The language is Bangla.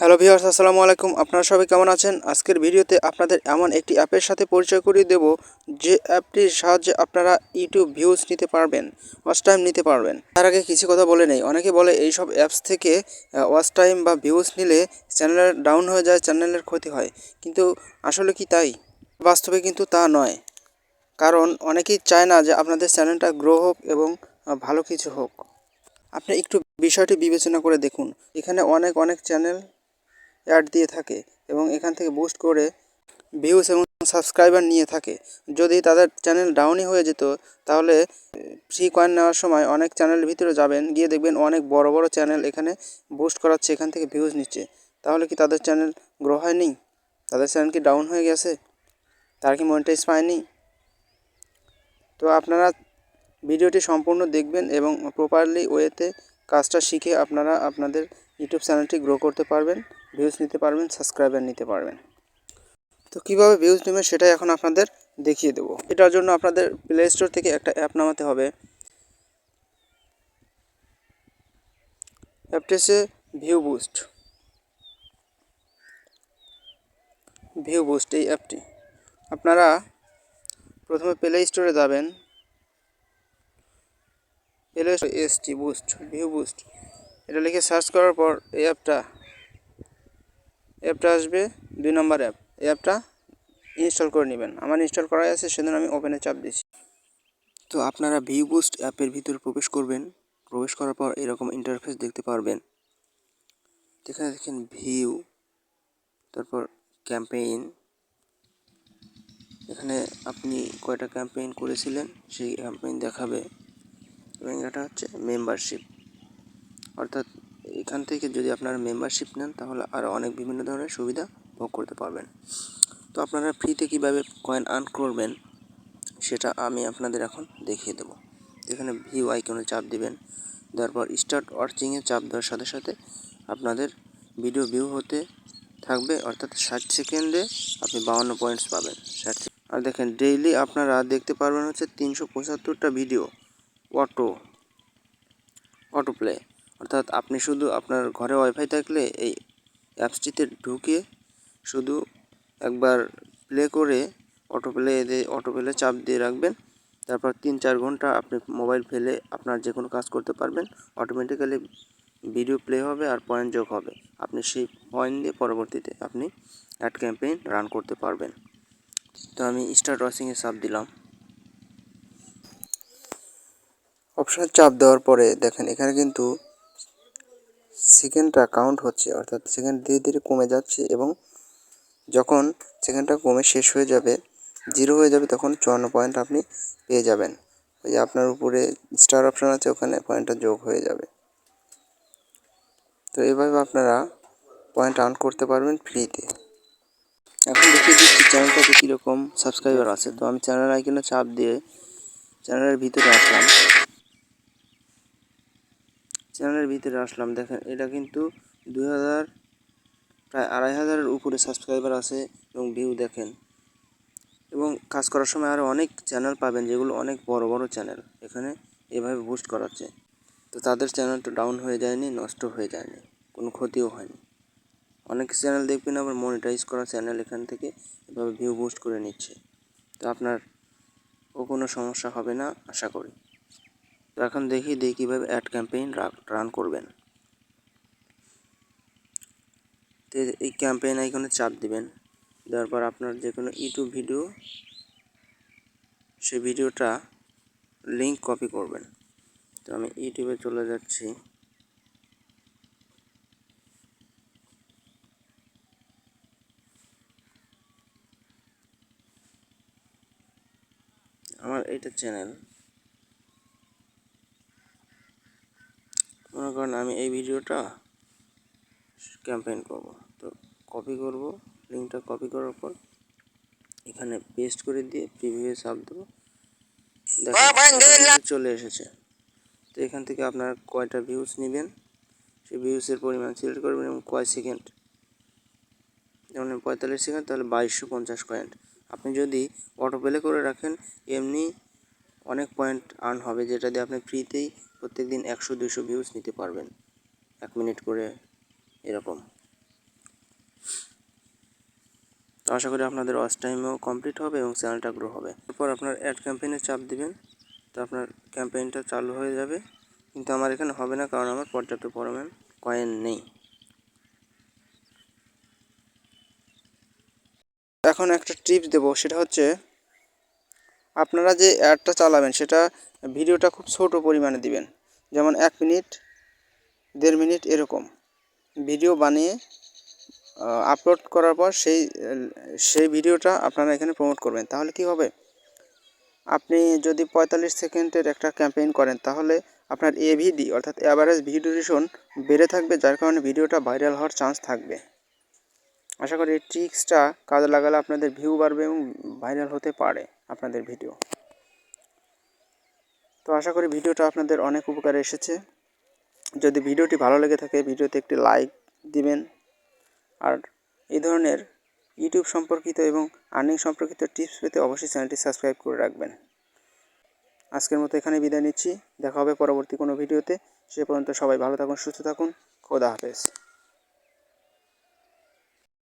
হ্যালো ভিউয়ার্স, আসসালামু আলাইকুম। আপনারা সবাই কেমন আছেন? আজকের ভিডিওতে আপনাদের এমন একটি অ্যাপের সাথে পরিচয় করিয়ে দেব, যে অ্যাপটির সাহায্যে আপনারা ইউটিউব ভিউজ নিতে পারবেন ওয়াচ টাইম নিতে পারবেন। তার আগে কিছু কথা বলে নেই। অনেকে বলে এই সব অ্যাপস থেকে ওয়াচ টাইম বা ভিউজ নিলে চ্যানেলের ডাউন হয়ে যায় চ্যানেলের ক্ষতি হয়। কিন্তু আসলে কি তাই? বাস্তবে কিন্তু তা নয়। কারণ অনেকেই চায় না যে আপনাদের চ্যানেলটা গ্রো হোক এবং ভালো কিছু হোক। আপনি একটু বিষয়টি বিবেচনা করে দেখুন। এখানে অনেক অনেক চ্যানেল অ্যাড দিয়ে থাকে এবং এখান থেকে বুস্ট করে ভিউজ এবং সাবস্ক্রাইবার নিয়ে থাকে। যদি তাদের চ্যানেল ডাউনই হয়ে যেত, তাহলে ফ্রি কয়েন নেওয়ার সময় অনেক চ্যানেলের ভিতরে যাবেন, গিয়ে দেখবেন অনেক বড় বড় চ্যানেল এখানে বুস্ট করাচ্ছে, এখান থেকে ভিউজ নিচ্ছে। তাহলে কি তাদের চ্যানেল গ্রো হয়নি? তাদের চ্যানেল কি ডাউন হয়ে গেছে? তারা কি মনিটাইজ পায়নি? তো আপনারা ভিডিওটি সম্পূর্ণ দেখবেন এবং প্রপারলি ওয়েতে কাজটা শিখে আপনারা আপনাদের ইউটিউব চ্যানেলটি গ্রো করতে পারবেন ভিউজ নিতে পারবেন সাবস্ক্রাইবার নিতে পারবেন। তো কীভাবে ভিউজ নেবেন সেটাই এখন আপনাদের দেখিয়ে দেবো। এটার জন্য আপনাদের প্লে স্টোর থেকে একটা অ্যাপ নামাতে হবে। অ্যাপটি হচ্ছে ভিউ বুস্ট ভিউ বুস্ট এই অ্যাপটি আপনারা প্রথমে প্লে স্টোরে যাবেন। Play S T boost view boost এটা লিখে সার্চ করার পর এই অ্যাপটা অ্যাপটা আসবে দুই নম্বর অ্যাপ। এই অ্যাপটা ইনস্টল করে নেবেন। আমার ইনস্টল করাই আছে সেদিন আমি ওপেনে চাপ দিচ্ছি তো আপনারা ভিউ বুস্ট অ্যাপের ভিতরে প্রবেশ করবেন। প্রবেশ করার পর এরকম ইন্টারফেস দেখতে পারবেন। এখানে দেখেন ভিউ তারপর ক্যাম্পেইন এখানে আপনি কয়টা ক্যাম্পেইন করেছিলেন, সেই ক্যাম্পেইন দেখাবে। এবং এটা হচ্ছে মেম্বারশিপ অর্থাৎ এখান থেকে যদি আপনারা মেম্বারশিপ নেন, তাহলে আরও অনেক বিভিন্ন ধরনের সুবিধা ভোগ করতে পারবেন। তো আপনারা ফ্রিতে কীভাবে কয়েন আর্ন করবেন, সেটা আমি আপনাদের এখন দেখিয়ে দেবো। এখানে ভিউ আইকনে চাপ দিবেন দেওয়ার পর স্টার্ট ওয়াচিংয়ে চাপ দেওয়ার সাথে সাথে আপনাদের ভিডিও ভিউ হতে থাকবে, অর্থাৎ ষাট সেকেন্ডে আপনি বাউন্ন পয়েন্টস পাবেন। ষাট আর দেখেন ডেইলি আপনারা দেখতে পারবেন হচ্ছে তিনশো পঁচাত্তরটা ভিডিও অটো অটো প্লে অর্থাৎ আপনি শুধু আপনার ঘরে ওয়াইফাই থাকলে এই অ্যাপসটিতে ঢুকে শুধু একবার প্লে করে অটো প্লে অটো প্লে চাপ দিয়ে রাখবেন। তারপর তিন চার ঘণ্টা আপনি মোবাইল ফেলে আপনার যে কোনো কাজ করতে পারবেন। অটোমেটিক্যালি ভিডিও প্লে হবে আর পয়েন্ট যোগ হবে। আপনি সেই পয়েন্ট দিয়ে পরবর্তীতে আপনি অ্যাড ক্যাম্পেইন রান করতে পারবেন। তো আমি স্টার্ট ওয়াচিংয়ে চাপ দিলাম। অপশানে চাপ দেওয়ার পরে দেখেন, এখানে কিন্তু সেকেন্ডটা কাউন্ট হচ্ছে, অর্থাৎ সেকেন্ড ধীরে ধীরে কমে যাচ্ছে এবং যখন সেকেন্ডটা কমে শেষ হয়ে যাবে জিরো হয়ে যাবে তখন চুয়ান্ন পয়েন্ট আপনি পেয়ে যাবেন। ওই যে আপনার উপরে স্টার অপশান আছে, ওখানে পয়েন্টটা যোগ হয়ে যাবে। তো এভাবে আপনারা পয়েন্ট আর্ন করতে পারবেন ফ্রিতে এখন দেখিয়ে দিচ্ছি চ্যানেলটাতে কীরকম সাবস্ক্রাইবার আছে। তো আমি চ্যানেল আইকনে চাপ দিয়ে চ্যানেলের ভিতরে আসলাম। চ্যানেলের ভিতরে আসলাম। দেখেন, এটা কিন্তু দুই হাজার, প্রায় আড়াই হাজারের উপরে সাবস্ক্রাইবার আছে এবং ভিউ দেখেন। এবং কাজ করার সময় আরও অনেক চ্যানেল পাবেন, যেগুলো অনেক বড় বড় চ্যানেল এখানে এভাবে বুস্ট করাচ্ছে। তো তাদের চ্যানেলটা ডাউন হয়ে যায়নি, নষ্ট হয়ে যায়নি, কোনো ক্ষতিও হয়নি। অনেক চ্যানেল দেখবেন আবার মনিটাইজ করা চ্যানেল এখান থেকে এভাবে ভিউ বুস্ট করে নিচ্ছে। তো আপনার ও কোনো সমস্যা হবে না, আশা করি। তো এখন দেখি দিই কীভাবে অ্যাড ক্যাম্পেইন রান করবেন। তো এই ক্যাম্পেইন আইকনে চাপ দিবেন। দেওয়ার পর আপনার যে কোনো ইউটিউব ভিডিও সেই ভিডিওটা লিঙ্ক কপি করবেন। তো আমি ইউটিউবে চলে যাচ্ছি। আমার এটা চ্যানেল করেন আমি এই ভিডিওটা ক্যাম্পেইন করব। তো কপি করব লিঙ্কটা কপি করার পর এখানে পেস্ট করে দিয়ে প্রিভিউ সাব দেবো। দেখেন চলে এসেছে। তো এখান থেকে আপনার কয়টা ভিউজ নেবেন? সেই ভিউসের পরিমাণ সিলেক্ট করবেন এবং কয় সেকেন্ড যেমন পঁয়তাল্লিশ সেকেন্ড তাহলে বাইশশো পঞ্চাশ পয়েন্ট আপনি যদি অটো প্লে করে রাখেন এমনি অনেক পয়েন্ট আর্ন হবে যেটা দিয়ে আপনি ফ্রিতেই প্রত্যেক দিন একশো, দুশো ভিউজ নিতে পারবেন। এক মিনিট করে এরকম। তো আশা করি আপনাদের ওয়াচ টাইমও কমপ্লিট হবে এবং চ্যানেলটা গ্রো হবে। এরপর আপনার অ্যাড ক্যাম্পেইনে চাপ দিবেন। তো আপনার ক্যাম্পেইনটা চালু হয়ে যাবে। কিন্তু আমার এখানে হবে না কারণ আমার পর্যাপ্ত পরিমাণ কয়েন নেই। এখন একটা টিপস দেবো। সেটা হচ্ছে আপনারা যে অ্যাডটা চালাবেন, সেটা ভিডিওটা খুব ছোট পরিমাণে দিবেন। যেমন এক মিনিট, দেড় মিনিট, এরকম। ভিডিও বানিয়ে আপলোড করার পর সেই সেই ভিডিওটা আপনারা এখানে প্রমোট করবেন। তাহলে কি হবে? আপনি যদি পঁয়তাল্লিশ সেকেন্ডের একটা ক্যাম্পেইন করেন, তাহলে আপনার এভিডি অর্থাৎ অ্যাভারেজ ভিডিও বেড়ে থাকবে, যার কারণে ভিডিওটা ভাইরাল হওয়ার চান্স থাকবে। আশা করি এই ট্রিক্সটা কাজে লাগালে আপনাদের ভিউ বাড়বে এবং ভাইরাল হতে পারে। আপনাদের ভিডিও। তো আশা করি ভিডিওটা আপনাদের অনেক উপকারে এসেছে। যদি ভিডিওটি ভালো লেগে থাকে, ভিডিওতে একটি লাইক দিবেন। আর এই ধরনের ইউটিউব সম্পর্কিত এবং আর্নিং সম্পর্কিত টিপস পেতে অবশ্যই চ্যানেলটি সাবস্ক্রাইব করে রাখবেন। আজকের মতো এখানে বিদায় নিচ্ছি। দেখা হবে পরবর্তী কোনো ভিডিওতে। সে পর্যন্ত সবাই ভালো থাকুন, সুস্থ থাকুন। খোদা হাফেজ।